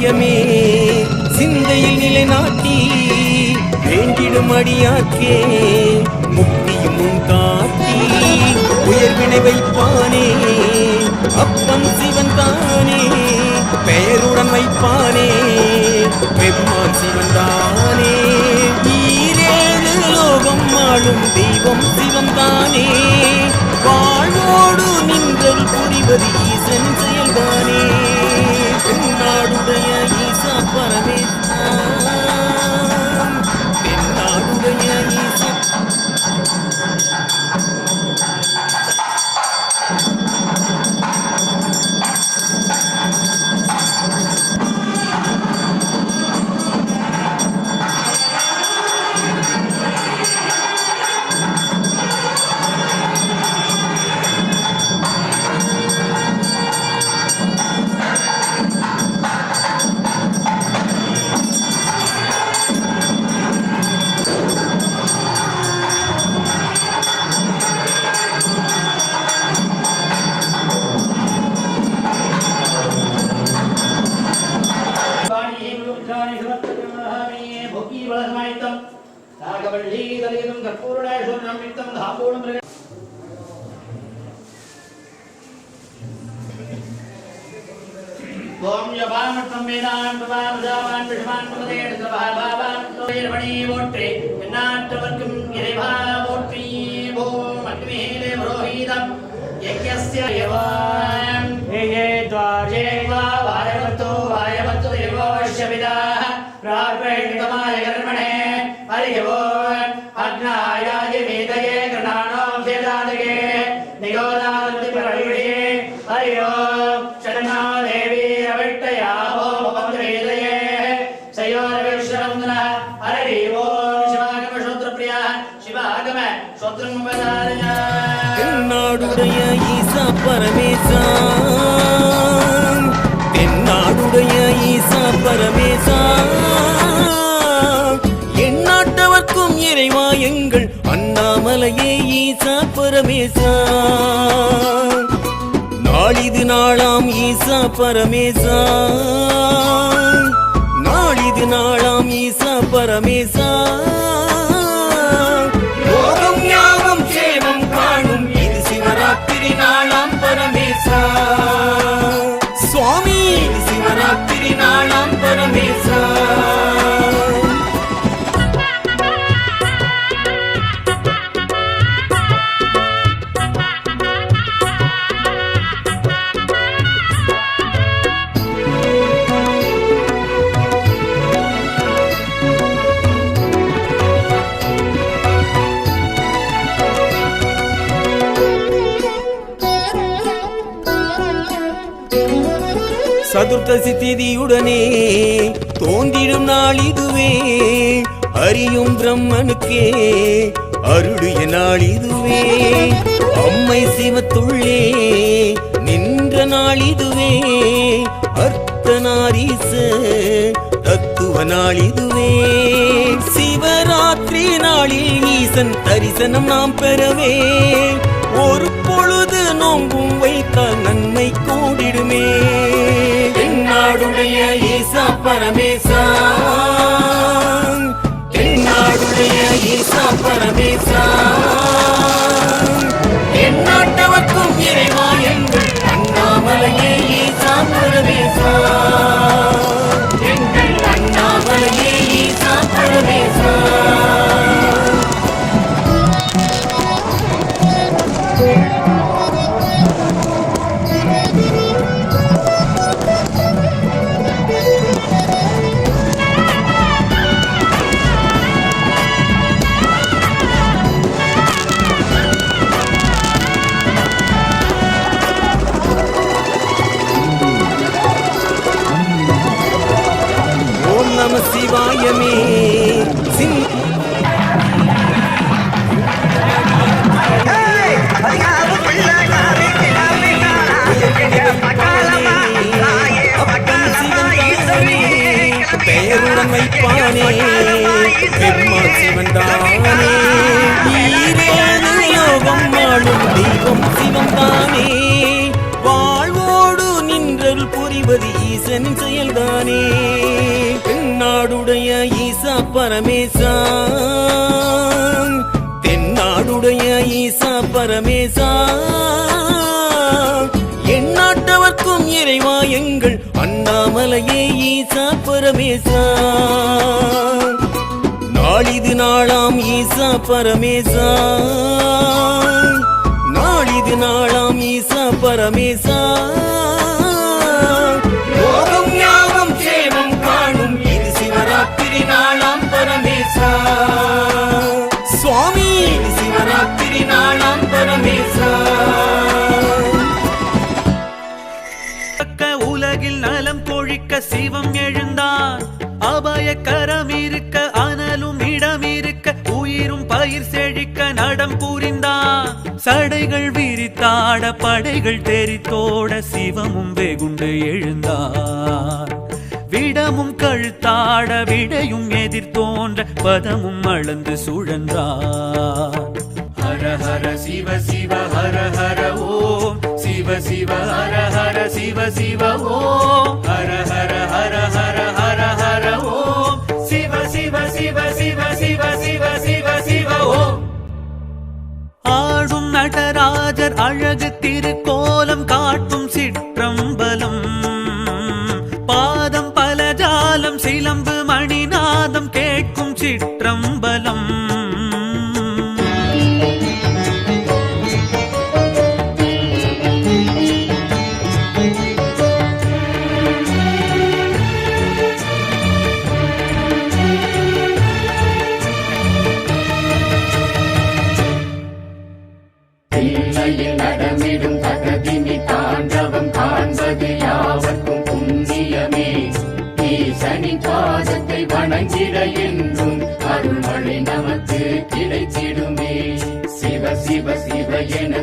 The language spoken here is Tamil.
சிவாயமே சிந்தையில் நிலைநாட்டி வேண்டிடும் அடியாக்கே முக்தியும் உண்டாட்டி உயர்வினை வைப்பானே அப்பன் சிவன் தானே பெயருடன் வைப்பானே பெம்மான் சிவன் தானே. ஈரேழு லோகம் ஆளும் தெய்வம் சிவன் தானே. வாழ்வோடு நின்றல் புரிவது கற்பூரணம் ஓம் யபாமத்தம் வேதான் பிரபான் ஜாவான் விஷமான் பிரதேட சபாபான் தோயர்மணி போற்றி எந்நாட்டவர்க்கும் இறைவா போற்றி. ஓம் அக்னிஹீலே புரோஹீதம் யஜ்ஞஸ்ய யவான் ஹே ஹே பரமேசா தென்னாடுடைய ஈசா பரமேசா எந்நாட்டவர்க்கும் இறைவா எங்கள் அண்ணாமலையே ஈசா பரமேசா நாளிது நாளாம் ஈசா பரமேசா நாளிது நாளாம் ஈசா பரமேசா சதுர்த்தசி திதியுடனே தோன்றிடும் நாள் இதுவே. அறியும் பிரம்மனுக்கே அருடைய நாள் இதுவே. அம்மை சிவத்துள்ளே நின்ற நாள் இதுவே. அர்த்தநாரீச தத்துவ நாள் இதுவே. சிவராத்திரி நாளில் ஈசன் தரிசனம் நாம் பெறவே. ஒரு பொழுது நோங்கும் வைத்தால் நன்மை கூடிடுமே. தென்னாடுடைய ஈசா பரமேசா. தென்னாடுடைய ஈசா பரமேசா. பரமேசா தென்னாடுடைய ஈசா பரமேசா எந்நாட்டவர்க்கும் இறைவா எங்கள் அண்ணாமலையே ஈசா பரமேசா நாளிது நாளாம் ஈசா பரமேசா நாளிது நாளாம் ஈசா பரமேசா அபாய இருக்க அனலும் இடம் இருக்க உயிரும் பயிர் செழிக்க நடம் புரிந்தான். சடைகள் விரித்தாட படைகள் தெரித்தோட சிவமும் வெகுண்டு எழுந்தான். விடமும் கழுத்தாட விடையும் எதிர்த்தோன்ற பதமும் அளந்து சுழன்றான். ஹர ஹர சிவ சிவ ஹர ஹர ஓம். சிவ சிவ ஹர ஹர சிவ சிவ ஓம். ஹர ஹர ஹர ஹர சிவ சிவ சிவ சிவ சிவ சிவ ஓம் ஆடும் நடராஜர் அழகு திருக்கோலம் காட்டும் நமக்கு கிடைத்திடுமே சிவ சிவ சிவ என